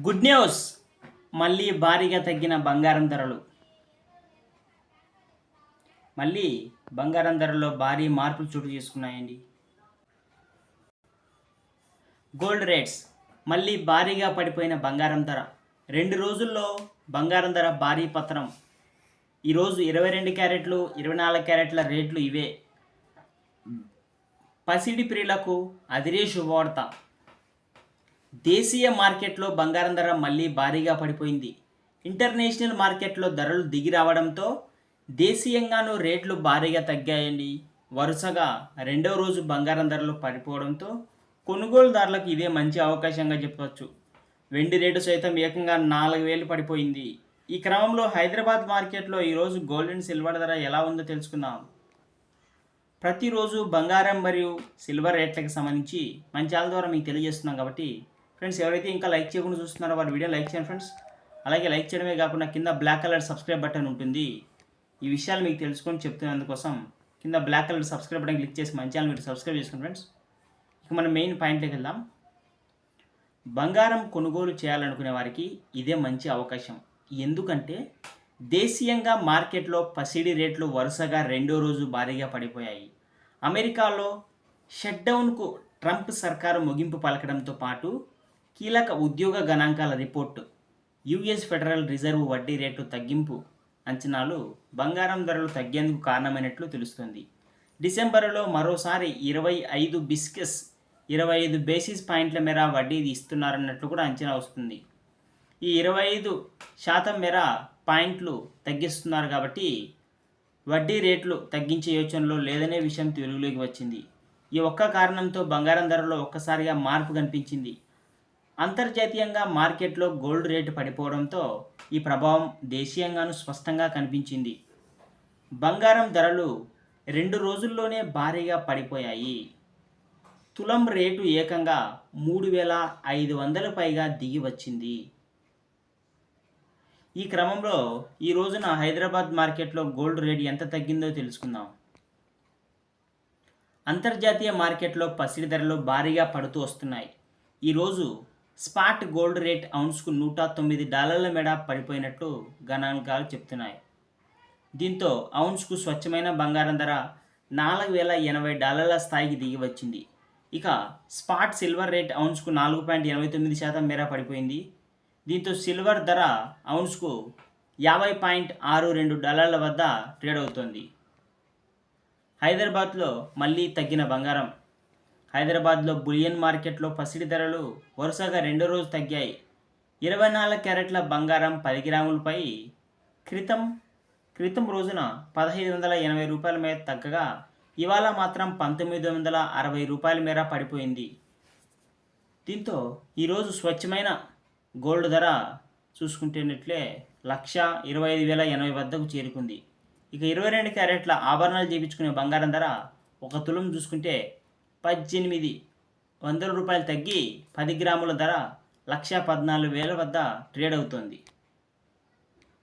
Good news మళ్ళీ భారీగా తగ్గిన బంగారం ధరలు. మళ్ళీ బంగారం ధరల్లో భారీ మార్పులు చోటు చేసుకున్నాయండి. గోల్డ్ రేట్స్ మళ్ళీ భారీగా పడిపోయిన బంగారం ధర. రెండు రోజుల్లో బంగారం ధర భారీ పతనం. ఈరోజు ఇరవై రెండు క్యారెట్లు ఇరవై నాలుగు క్యారెట్ల రేట్లు ఇవే. పసిడి ప్రియులకు అదిరే శుభవార్త. దేశీయ మార్కెట్లో బంగారం ధర మళ్ళీ భారీగా పడిపోయింది. ఇంటర్నేషనల్ మార్కెట్లో ధరలు దిగి రావడంతో దేశీయంగానూ రేట్లు భారీగా తగ్గాయండి. వరుసగా రెండవ రోజు బంగారం ధరలు పడిపోవడంతో కొనుగోలుదారులకు ఇదే మంచి అవకాశంగా చెప్పవచ్చు వెండి రేటు సైతం ఏకంగా నాలుగు వేలు పడిపోయింది. ఈ క్రమంలో హైదరాబాద్ మార్కెట్లో ఈరోజు గోల్డ్ అండ్ సిల్వర్ ధర ఎలా ఉందో తెలుసుకుందాం. ప్రతిరోజు బంగారం మరియు సిల్వర్ రేట్లకు సంబంధించి మంచాల ద్వారా మీకు తెలియజేస్తున్నాం కాబట్టి ఫ్రెండ్స్ ఎవరైతే ఇంకా లైక్ చేయకుండా చూస్తున్నారో వారి వీడియో లైక్ చేయండి ఫ్రెండ్స్ అలాగే లైక్ చేయడమే కాకుండా కింద బ్లాక్ కలర్ సబ్స్క్రైబ్ బటన్ ఉంటుంది. ఈ విషయాలు మీకు తెలుసుకొని చెప్తున్నందుకోసం కింద black colour subscribe button click చేసి మంచిగా మీరు సబ్స్క్రైబ్ చేసుకోండి ఫ్రెండ్స్ ఇక మనం మెయిన్ పాయింట్లోకి వెళ్దాం. బంగారం కొనుగోలు చేయాలనుకునే వారికి ఇదే మంచి అవకాశం. ఎందుకంటే దేశీయంగా మార్కెట్లో పసిడి రేట్లు వరుసగా రెండో రోజు భారీగా పడిపోయాయి. అమెరికాలో షట్డౌన్కు ట్రంప్ సర్కారు ముగింపు పలకడంతో పాటు కీలక ఉద్యోగ గణాంకాల రిపోర్టు. యుఎస్ ఫెడరల్ రిజర్వ్ వడ్డీ రేటు తగ్గింపు అంచనాలు బంగారం ధరలు తగ్గేందుకు కారణమైనట్లు తెలుస్తుంది. డిసెంబరులో మరోసారి ఇరవై ఐదు బిస్కెస్ ఇరవై ఐదు బేసిస్ పాయింట్ల మేర వడ్డీ ఇస్తున్నారన్నట్లు కూడా అంచనా వస్తుంది. ఈ ఇరవై ఐదు శాతం మేర పాయింట్లు తగ్గిస్తున్నారు కాబట్టి వడ్డీ రేట్లు తగ్గించే యోచనలో లేదనే విషయం తెలుగులోకి వచ్చింది. ఈ ఒక్క కారణంతో బంగారం ధరలో ఒక్కసారిగా మార్పు కనిపించింది. అంతర్జాతీయంగా మార్కెట్లో గోల్డ్ రేటు పడిపోవడంతో ఈ ప్రభావం దేశీయంగానూ స్పష్టంగా కనిపించింది. బంగారం ధరలు రెండు రోజుల్లోనే భారీగా పడిపోయాయి. తులం రేటు ఏకంగా మూడు వేల ఐదు వందల పైగా దిగి వచ్చింది. ఈ క్రమంలో ఈ రోజున హైదరాబాద్ మార్కెట్లో గోల్డ్ రేటు ఎంత తగ్గిందో తెలుసుకుందాం. అంతర్జాతీయ మార్కెట్లో పసిడి ధరలు భారీగా పడుతూ వస్తున్నాయి. ఈరోజు స్పాట్ గోల్డ్ రేట్ ఔన్స్కు నూట తొమ్మిది డాలర్ల మేడ పడిపోయినట్లు గణాంకాలు చెప్తున్నాయి. దీంతో ఔన్స్కు స్వచ్ఛమైన బంగారం ధర నాలుగు వేల ఎనభై డాలర్ల స్థాయికి దిగి వచ్చింది. ఇక స్పాట్ సిల్వర్ రేట్ ఔన్స్కు నాలుగు పాయింట్ ఎనభై తొమ్మిది శాతం మేర పడిపోయింది. దీంతో సిల్వర్ ధర ఔన్స్కు యాభై పాయింట్ ఆరు రెండు డాలర్ల వద్ద ట్రేడ్ అవుతోంది. హైదరాబాద్లో మళ్ళీ తగ్గిన బంగారం హైదరాబాద్లో బులియన్ మార్కెట్లో పసిడి ధరలు వరుసగా రెండో రోజు తగ్గాయి. ఇరవై నాలుగు క్యారెట్ల బంగారం పది గ్రాములపై క్రితం క్రితం రోజున పదహైదు వందల ఎనభై రూపాయల మేర తగ్గగా ఇవాళ మాత్రం పంతొమ్మిది వందల అరవై రూపాయల మేర పడిపోయింది. దీంతో ఈరోజు స్వచ్ఛమైన గోల్డ్ ధర చూసుకుంటేనట్లే లక్ష ఇరవై ఐదు వేల ఎనభై వద్దకు చేరుకుంది. ఇక ఇరవై రెండు క్యారెట్ల ఆభరణాలు చేయించుకునే బంగారం ధర ఒక తులం చూసుకుంటే పద్దెనిమిది వందల రూపాయలు తగ్గి పది గ్రాముల ధర లక్ష పద్నాలుగు వేల వద్ద ట్రేడ్ అవుతోంది.